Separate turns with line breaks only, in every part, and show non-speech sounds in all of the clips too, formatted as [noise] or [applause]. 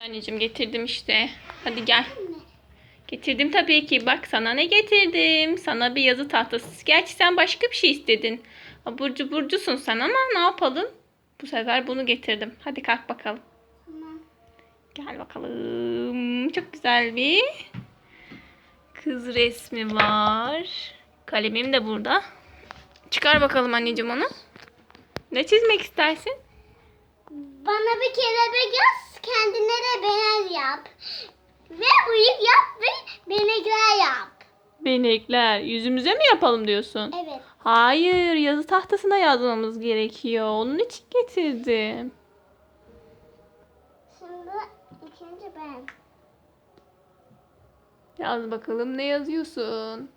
Anneciğim getirdim işte. Hadi gel. Getirdim tabii ki. Bak sana ne getirdim. Sana bir yazı tahtası. Gerçi sen başka bir şey istedin. Burcu burcusun sen ama ne yapalım? Bu sefer bunu getirdim. Hadi kalk bakalım.
Tamam.
Gel bakalım. Çok güzel bir kız resmi var. Kalemim de burada. Çıkar bakalım anneciğim onu. Ne çizmek istersin?
Bana bir kelebek yaz, kendine de bener yap. Ve bıyık yap ve benekler yap.
Benekler. Yüzümüze mi yapalım diyorsun?
Evet.
Hayır, yazı tahtasına yazmamız gerekiyor. Onun için getirdim.
Şimdi ikinci ben.
Yaz bakalım ne yazıyorsun?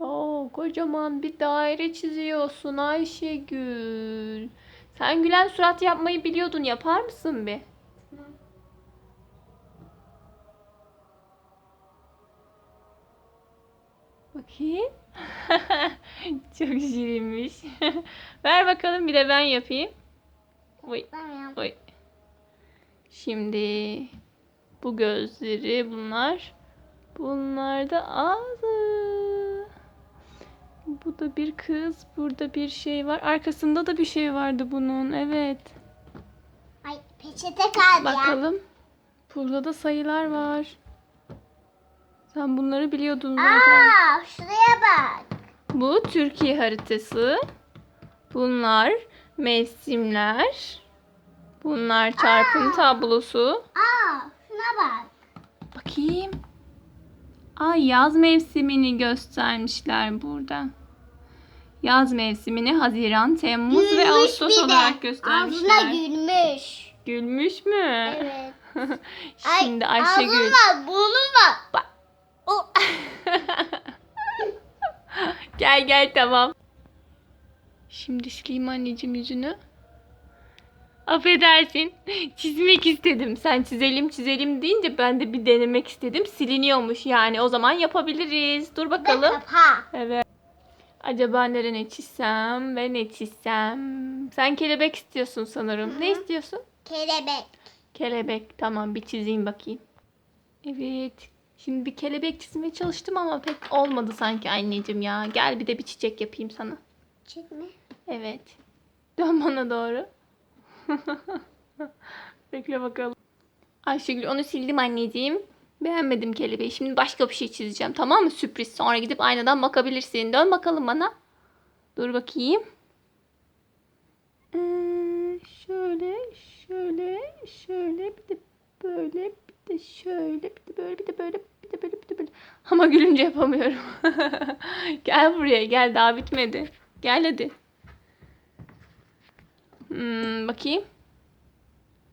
Oo, kocaman bir daire çiziyorsun Ayşegül. Sen gülen surat yapmayı biliyordun. Yapar mısın bir? Bakayım. [laughs] Çok şirinmiş. [laughs] Ver bakalım bir de ben yapayım. Oy. Oy. Şimdi bu gözleri bunlar. Bunlar da ağzı. Bu da bir kız. Burada bir şey var. Arkasında da bir şey vardı bunun. Evet.
Ay peçete kaldı ya.
Bakalım. Burada da sayılar var. Sen bunları biliyordun zaten.
Aa, şuraya bak.
Bu Türkiye haritası. Bunlar mevsimler. Bunlar çarpım tablosu.
Aa, şuna bak.
Bakayım. Ay yaz mevsimini göstermişler burada. Yaz mevsimini Haziran, Temmuz ve
Gülmüş
Ağustos
bir de.
olarak göstermişler.
Ağzına gülmüş.
Gülmüş mü?
Evet. [laughs]
Şimdi
Ay,
Ayşegül.
Ağzın var, burnun var.
Bak.
O,
gel gel tamam. Şimdi sileyim anneciğim yüzünü. Affedersin. [laughs] Çizmek istedim. Sen çizelim çizelim deyince ben de bir denemek istedim. Siliniyormuş yani. O zaman yapabiliriz. Dur bakalım. Evet. Acaba nereye ne çizsem ve ne çizsem? Sen kelebek istiyorsun sanırım. Ne istiyorsun?
Kelebek.
Kelebek. Tamam bir çizeyim bakayım. Evet. Şimdi bir kelebek çizmeye çalıştım ama pek olmadı sanki anneciğim ya. Gel bir de bir çiçek yapayım sana.
Çek mi?
Evet. Dön bana doğru. [laughs] Bekle bakalım. Ayşegül onu sildim anneciğim. Beğenmedim kelebeği. Şimdi başka bir şey çizeceğim. Tamam mı? Sürpriz. Sonra gidip aynadan bakabilirsin. Dön bakalım bana. Dur bakayım. Ee, şöyle, şöyle, şöyle, bir de böyle, bir de şöyle, bir de böyle, bir de böyle, bir de böyle, bir de böyle. Ama gülünce yapamıyorum. [laughs] gel buraya, gel. Daha bitmedi. Gel hadi. Hmm, bakayım.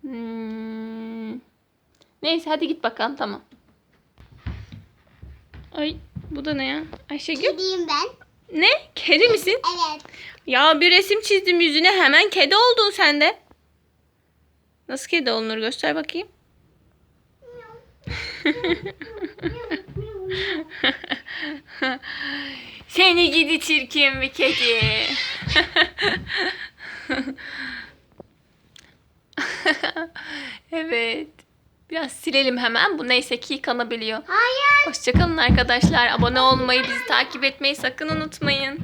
Hmm. Neyse hadi git bakalım tamam. Ay bu da ne ya? Ayşegül.
Kediyim ben.
Ne? Kedi misin?
Evet.
Ya bir resim çizdim yüzüne hemen kedi oldun sen de. Nasıl kedi olunur göster bakayım. Seni gidi çirkin bir kedi. evet. Biraz silelim hemen. Bu neyse ki yıkanabiliyor.
Hayır.
Hoşçakalın arkadaşlar. Abone olmayı, bizi takip etmeyi sakın unutmayın.